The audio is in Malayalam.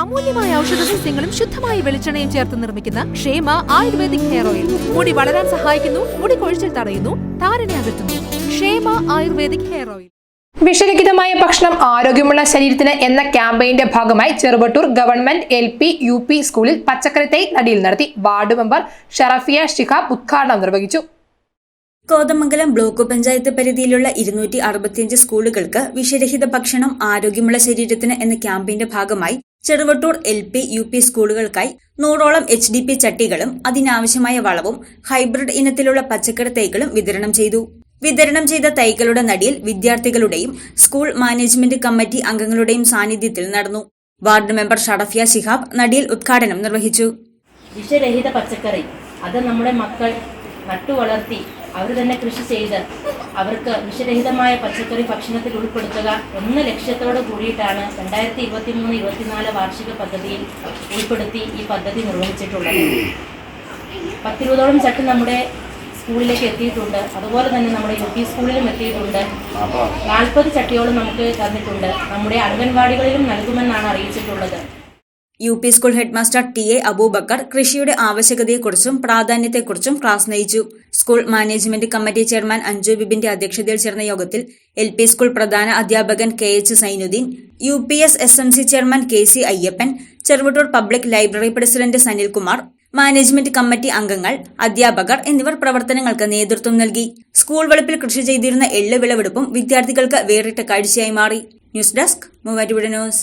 അമൂല്യമായ ഔഷധ സസ്യങ്ങളും ശുദ്ധമായ വെളിച്ചെണ്ണയും ചേർത്ത് നിർമ്മിക്കുന്ന ക്ഷേമ ആയുർവേദിക് ഹെയർ ഓയിൽ. മുടി വളരാൻ സഹായിക്കുന്നു മുടി കൊഴിച്ചിൽ തടയുന്നു താരനെ അകറ്റുന്നു. ക്ഷേമ ആയുർവേദിക് ഹെയർ ഓയിൽ. വിഷരഹിതമായ ഭക്ഷണം ആരോഗ്യമുള്ള ശരീരത്തിന് എന്ന ക്യാമ്പയിന്റെ ഭാഗമായി Cheruvattoor government L P U P സ്കൂളിൽ പച്ചക്കറി തൈ നടിയിൽ നടത്തി വാർഡ് മെമ്പർ ഷറഫിയ ഷിഹാബ് ഉദ്ഘാടനം നിർവഹിച്ചു. കോതമംഗലം ബ്ലോക്ക് പഞ്ചായത്ത് പരിധിയിലുള്ള ഇരുന്നൂറ്റി അറുപത്തിയഞ്ച് സ്കൂളുകൾക്ക് വിഷരഹിത ഭക്ഷണം ആരോഗ്യമുള്ള ശരീരത്തിന് എന്ന ക്യാമ്പയിന്റെ ഭാഗമായി Cheruvattoor L P U P സ്കൂളുകൾക്കായി നൂറോളം എച്ച് ഡി പി ചട്ടികളും അതിനാവശ്യമായ വളവും ഹൈബ്രിഡ് ഇനത്തിലുള്ള പച്ചക്കറി തൈകളും വിതരണം ചെയ്തു. വിതരണം ചെയ്ത തൈകളുടെ നടിയിൽ വിദ്യാർത്ഥികളുടെയും സ്കൂൾ മാനേജ്മെന്റ് കമ്മിറ്റി അംഗങ്ങളുടെയും സാന്നിധ്യത്തിൽ നടന്നു. വാർഡ് മെമ്പർ ഷറഫിയ ശിഹാബ് നടിയിൽ ഉദ്ഘാടനം നിർവഹിച്ചു. വിഷരഹിത പച്ചക്കറി അത് നമ്മുടെ മക്കൾ നട്ടുവളർത്തി അവർ തന്നെ കൃഷി ചെയ്ത് അവർക്ക് വിഷരഹിതമായ പച്ചക്കറി ഭക്ഷണത്തിൽ ഉൾപ്പെടുത്തുക എന്ന ലക്ഷ്യത്തോട് കൂടിയിട്ടാണ് രണ്ടായിരത്തി ഇരുപത്തി മൂന്ന് ഇരുപത്തിനാല് വാർഷിക പദ്ധതിയിൽ ഉൾപ്പെടുത്തി ഈ പദ്ധതി നിർവഹിച്ചിട്ടുള്ളത്. പത്തിരുപതോളം ചട്ട് നമ്മുടെ സ്കൂളിലേക്ക് എത്തിയിട്ടുണ്ട്. അതുപോലെ തന്നെ നമ്മുടെ യു പി സ്കൂളിലും എത്തിയിട്ടുണ്ട്. നാൽപ്പത് ചട്ടിയോളം നമുക്ക് തന്നിട്ടുണ്ട്. നമ്മുടെ അംഗൻവാടികളിലും നൽകുമെന്നാണ് അറിയിച്ചിട്ടുള്ളത്. U P school headmaster T A Abubakar കൃഷിയുടെ ആവശ്യകതയെക്കുറിച്ചും പ്രാധാന്യത്തെക്കുറിച്ചും ക്ലാസ് നയിച്ചു. School management committee chairman Anju ബിബിന്റെ അധ്യക്ഷതയിൽ ചേർന്ന യോഗത്തിൽ എൽ പി സ്കൂൾ പ്രധാന അധ്യാപകൻ K H Sainuddin U P S S M C chairman K C Ayyappan Cheruvattoor public library president Sanilkumar management committee അംഗങ്ങൾ അധ്യാപകർ എന്നിവർ പ്രവർത്തനങ്ങൾക്ക് നേതൃത്വം നൽകി. സ്കൂൾ വെളുപ്പിൽ കൃഷി ചെയ്തിരുന്ന എള്ള് വിളവെടുപ്പും വിദ്യാർത്ഥികൾക്ക് വേറിട്ട കാഴ്ചയായി മാറി. News desk Muvattupuzha news